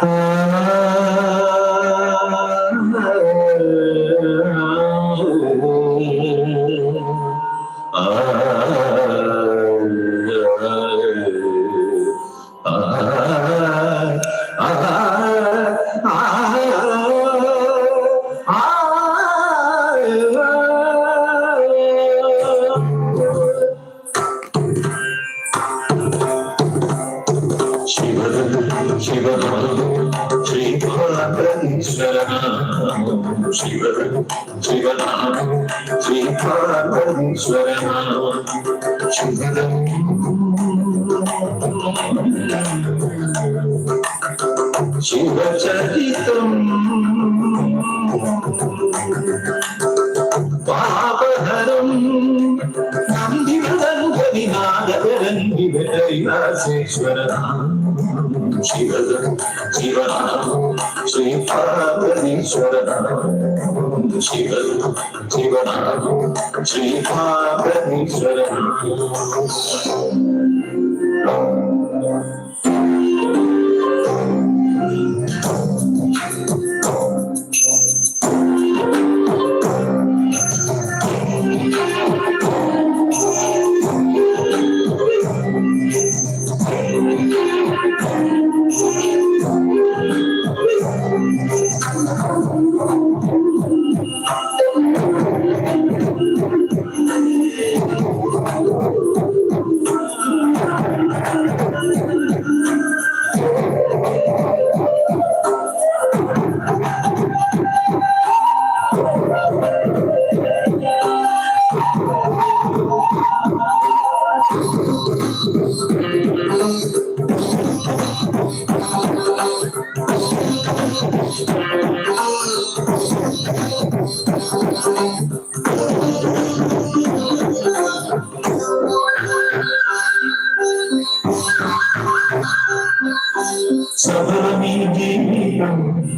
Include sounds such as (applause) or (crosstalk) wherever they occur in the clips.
Thank. (laughs) Shiva ശിവനാമം ശ്രീപാർവതീശ്വരനാമം Shivadam ശിവചരിതം പാപഹരം Shiva Shiva Sri பார்வதீஸ்வரன் Shiva Shiva Sri பார்வதீஸ்வரன்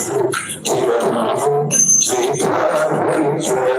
Thank you.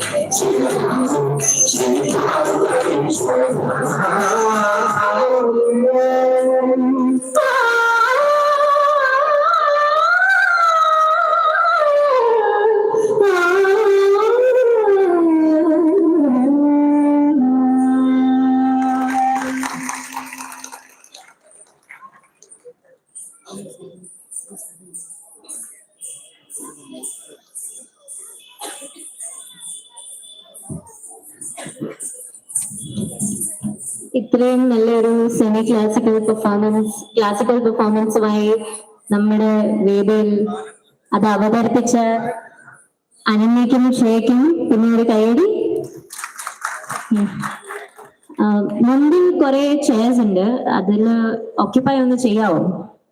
岁月寒风心里话语飞沙 ഇത്രയും നല്ലൊരു semi classical performance classical പെർഫോമൻസുമായി നമ്മുടെ വേദിയിൽ അത് അവതരിപ്പിച്ച അനന്യയ്ക്കും ക്ഷേക്കും പിന്നെ ഒരു കൈയടി മുമ്പിൽ കുറെ ചെയർസ് ഉണ്ട്. അതിൽ ഓക്യുപ്പൈ ഒന്ന് ചെയ്യാവോ?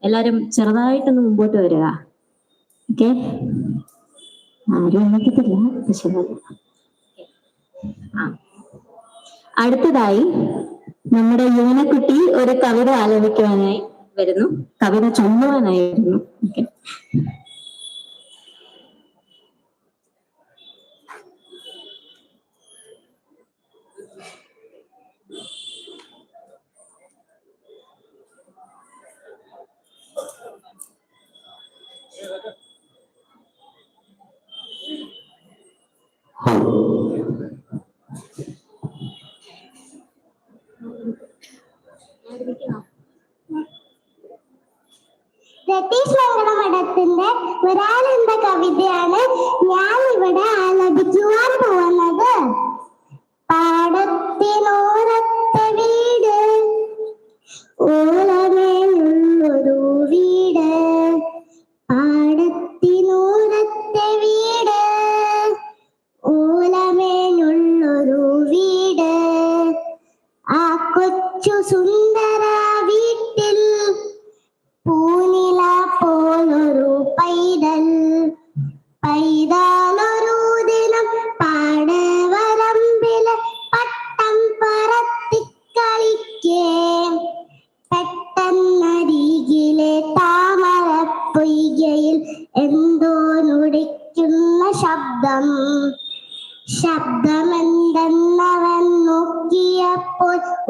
എല്ലാരും ചെറുതായിട്ടൊന്ന് മുമ്പോട്ട് വരിക. ഓക്കെ? ആരും എണ്ണിക്കത്തില്ല പക്ഷെ ആ. അടുത്തതായി നമ്മുടെ യുവനക്കുട്ടി ഒരു കവിത ആലപിക്കുവാനായി വരുന്നു. കവിത ചൊല്ലുവാനായി വരുന്നു ഓക്കെ രതീഷ് മംഗളമഠത്തിന്റെ ഒരാളെന്ന കവിതയാണ്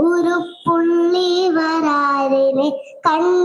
ഒരു പുള്ളി വരാരിനെ കണ്ടു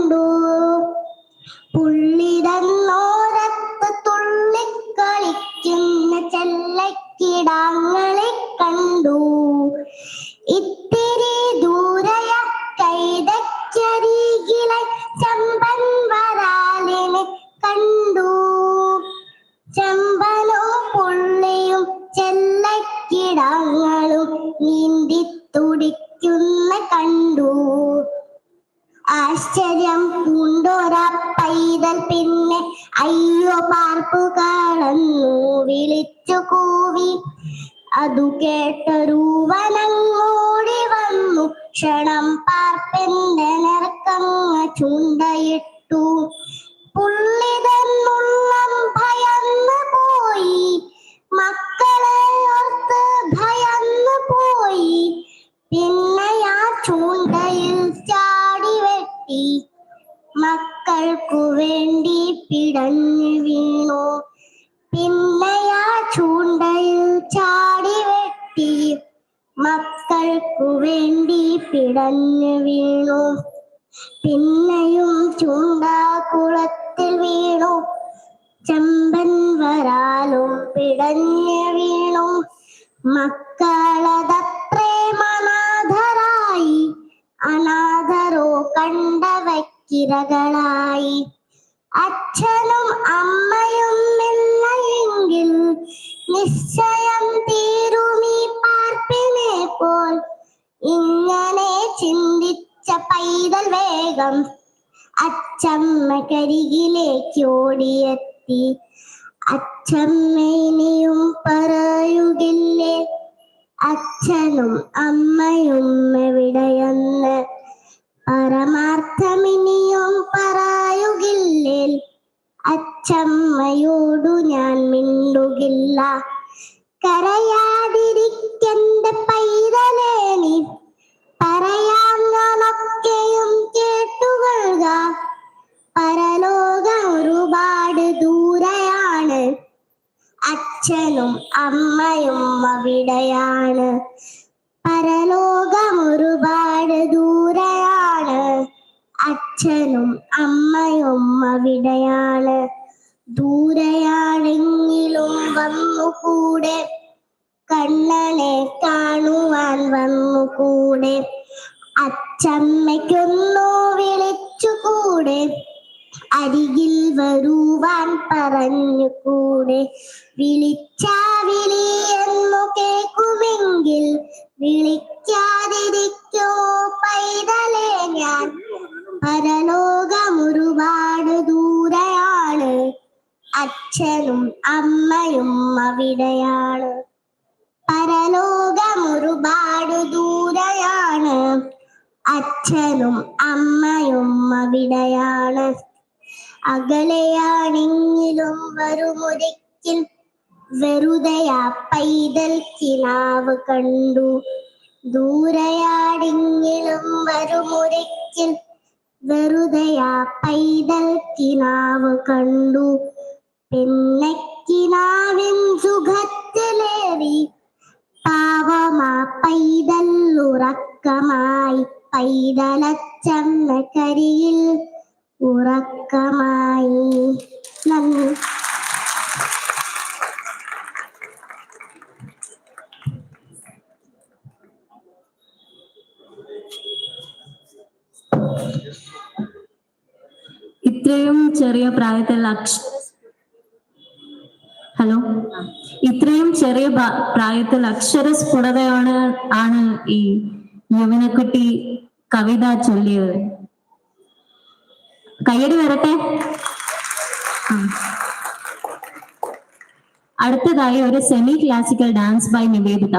ഇങ്ങനെ ചിന്തിച്ച പൈതൽ വേഗം അച്ചമ്മക്കരികിലേക്ക് ഓടിയെത്തി. അച്ഛമ്മ ഇനിയും പറയുകില്ലേ? അച്ഛനും അമ്മയും എവിടെയെന്ന്? പരമാർത്ഥമിനിയും പറയുകില്ലേ? അച്ഛമ്മയോടു ഞാൻ മിണ്ടുകില്ല. കരയാതിരിക്കന്റെ പൈതലേ നീ. പറയാം ഞാനൊക്കെയും കേട്ടുകൊള്ളുക. പരലോകം ഒരുപാട് ദൂരെയാണ്. അച്ഛനും അമ്മയും അവിടെയാണ്. പരലോകം ഒരുപാട് ദൂരെയാണ്. അച്ഛനും അമ്മയും അവിടെയാണ്. ദൂരെയാണെങ്കിലും വന്നുകൂടെ. കണ്ണനെ കാണുവാൻ വന്നുകൂടെ. അച്ചമ്മയ്ക്കൊന്നു വിളിച്ചുകൂടെ. അരികിൽ വരുവാൻ പറഞ്ഞുകൂടെ. വിളിച്ചാ വിളി എന്നു കേൾക്കുമെങ്കിൽ വിളിക്കാതിരിക്കോ പൈതലേ ഞാൻ. പരലോകം ഒരുപാട് ദൂരെയാണ് അച്ഛനും അമ്മയും അവിടെയാണ്. പരലോകം ഒരുപാട് ദൂരെയാണ്. അച്ഛനും അമ്മയും അവിടെയാണ്. അകലെയാണെങ്കിലും വരുമൊരിക്കൽ വെറുതെയാ പൈതൽ കിനാവ് കണ്ടു. ദൂരയാടെങ്കിലും വരുമൊരിക്കൽ വെറുതെയാ പൈതൽ കിനാവ് കണ്ടു. പെണ്ണക്കിനാവിൻ സുഖത്തിലേറി പാവമാ പൈതൽ ഉറക്കമായി. പൈതലച്ചമ്മ കരിയിൽ ഉറക്കമായി നന്ദി. ഇത്രയും ചെറിയ പ്രായത്തിൽ അക്ഷ ഇത്രയും ചെറിയ പ്രായത്തിൽ അക്ഷര സ്ഫുടതയാണ് ആണ് ഈ യവനക്കുട്ടി കവിത ചൊല്ലിയത്. കയ്യടി വരട്ടെ? അടുത്തതായി ഒരു semi classical dance by Nivedita.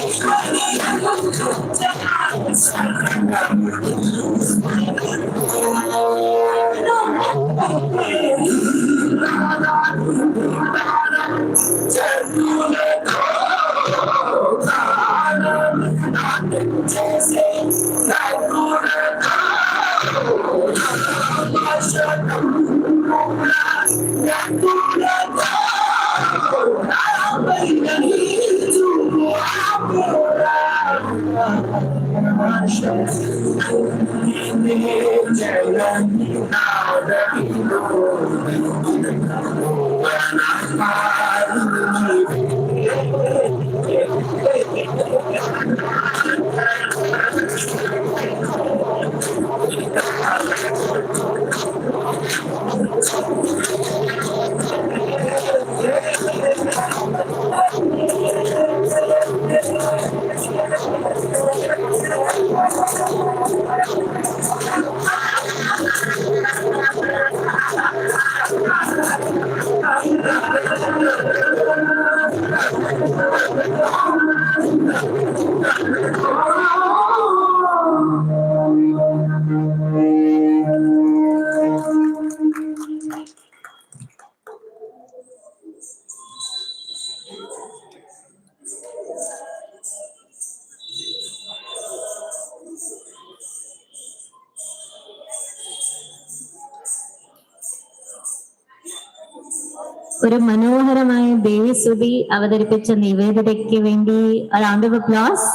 ഒരു മനോഹരമായ ദേവിസ്തുതി അവതരിപ്പിച്ച നിവേദിതയ്ക്ക് വേണ്ടി റൗണ്ട് ഓഫ് അപ്ലോസ്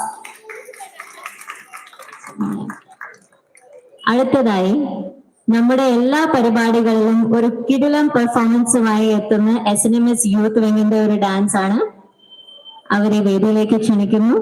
അടുത്തതായി നമ്മുടെ എല്ലാ പരിപാടികളിലും ഒരു കിടിലം പെർഫോമൻസുമായി എത്തുന്ന S N M S youth വിങ്ങിന്റെ ഒരു ഡാൻസ് ആണ്. അവരെ വേദിയിലേക്ക് ക്ഷണിക്കുന്നു.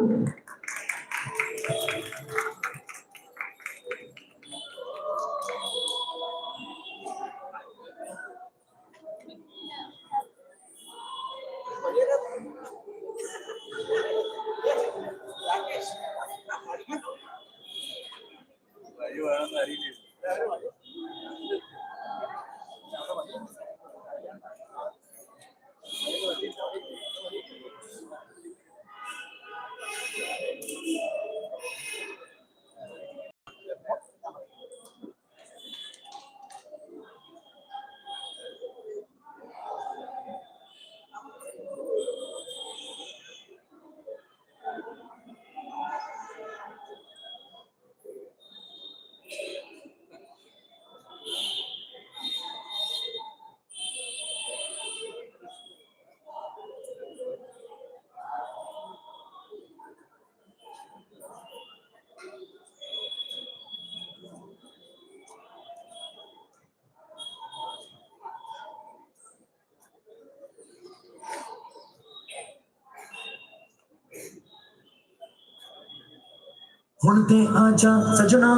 मुड़ते आजा सजना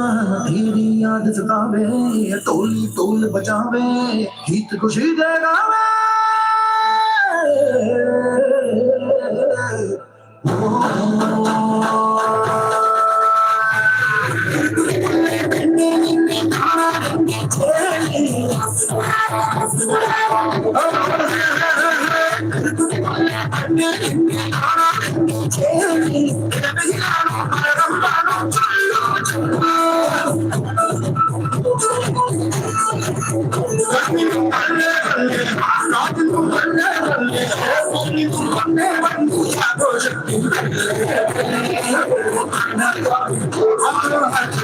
तेरी याद सतावे तोली तोल बचावे गीत खुशी दे गावे Oh, I'm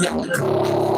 Yeah.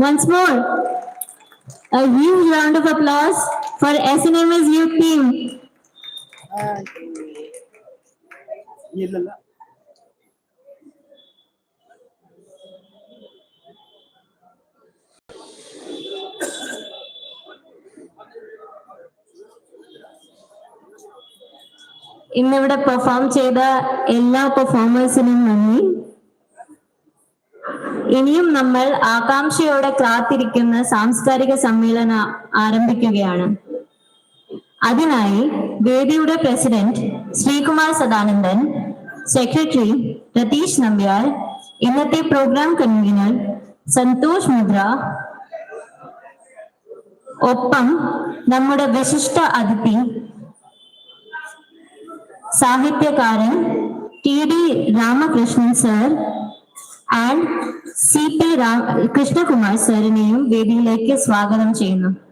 Once more, a huge round of applause for SNM's youth team. Uh, ഇന്നിവിടെ പെർഫോം ചെയ്ത എല്ലാ പെർഫോമേഴ്സിനും നന്ദി ഇനിയും നമ്മൾ ആകാംക്ഷയോടെ കാത്തിരിക്കുന്ന സാംസ്കാരിക സമ്മേളനം ആരംഭിക്കുകയാണ്. അതിനായി വേദിയുടെ പ്രസിഡന്റ് ശ്രീകുമാർ സദാനന്ദൻ സെക്രട്ടറി രതീഷ് നമ്പ്യാർ ഇന്നത്തെ പ്രോഗ്രാം കൺവീനർ സന്തോഷ് മുദ്ര ഒപ്പം നമ്മുടെ വിശിഷ്ട അതിഥി സാഹിത്യകാരൻ T D Ramakrishnan sir and C P Krishnakumar സാറിനെയും വേദിയിലേക്ക് സ്വാഗതം ചെയ്യുന്നു.